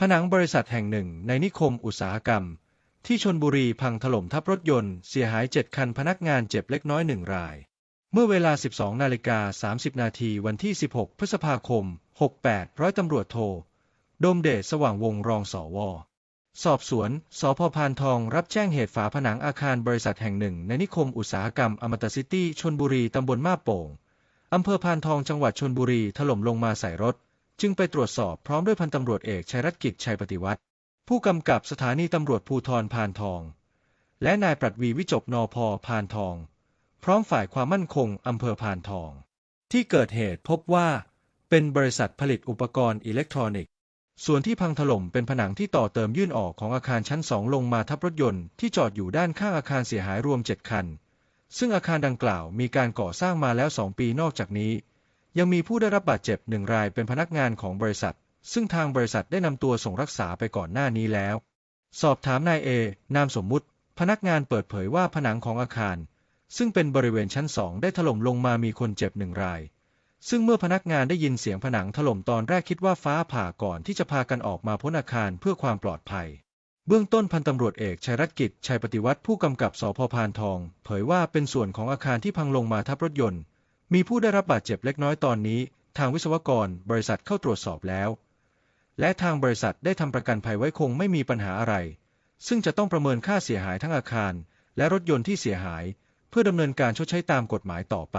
ผนังบริษัทแห่งหนึ่งในนิคมอุตสาหกรรม ที่ชนบุรีพังถล่มทับรถยนต์เสียหาย 7 คันพนักงานเจ็บเล็กน้อยหนึ่งราย เมื่อเวลา 12 นาฬิกา 30 นาทีวันที่ 16 พฤษภาคม 68 ร้อยตำรวจโท โดมเดชสว่างวงรองสวสอบสวน สพพานทองรับแจ้งเหตุฝาผนังอาคารบริษัทแห่งหนึ่ง ในนิคมอุตสาหกรรมอมตะซิตี้ชนบุรีตำบลมาบโป่งอำเภอพานทองจังหวัดชนบุรีถล่มลงมาใส่รถ จึงไปตรวจสอบพร้อมด้วยพันตำรวจเอกชัยรัตกิจชัยปฏิวัติ ผู้กำกับสถานีตำรวจภูธรพานทอง และนายปรัดวีวิจบนอพอพานทอง พร้อมฝ่ายความมั่นคงอำเภอพานทอง ที่เกิดเหตุพบว่าเป็นบริษัทผลิตอุปกรณ์อิเล็กทรอนิกส์ ส่วนที่พังถล่มเป็นผนังที่ต่อเติมยื่นออกของอาคารชั้นสองลงมาทับรถยนต์ที่จอดอยู่ด้านข้างอาคารเสียหายรวม7คัน ซึ่งอาคารดังกล่าวมีการก่อสร้างมาแล้ว2ปีนอกจากนี้ ยังมีผู้ได้รับบาดเจ็บหนึ่งรายเป็นพนักงานของบริษัท ซึ่งทางบริษัทได้นำตัวส่งรักษาไปก่อนหน้านี้แล้ว สอบถามนายเอนามสมมุติ พนักงานเปิดเผยว่าผนังของอาคาร ซึ่งเป็นบริเวณชั้นสองได้ถล่มลงมามีคนเจ็บหนึ่งราย ซึ่งเมื่อพนักงานได้ยินเสียงผนังถล่มตอนแรกคิดว่าฟ้าผ่าก่อนที่จะพากันออกมาพ้นอาคารเพื่อความปลอดภัยเบื้องต้นพันตำรวจเอกชัยรัตกิจชัยปฏิวัติผู้กำกับสพพานทอง เผยว่าเป็นส่วนของอาคารที่พังลงมาทับรถยนต์ มีผู้ได้รับบาดเจ็บเล็กน้อยตอนนี้ ทางวิศวกรบริษัทเข้าตรวจสอบแล้ว และทางบริษัทได้ทำประกันภัยไว้คงไม่มีปัญหาอะไร ซึ่งจะต้องประเมินค่าเสียหายทั้งอาคาร และรถยนต์ที่เสียหาย เพื่อดำเนินการชดใช้ตามกฎหมายต่อไป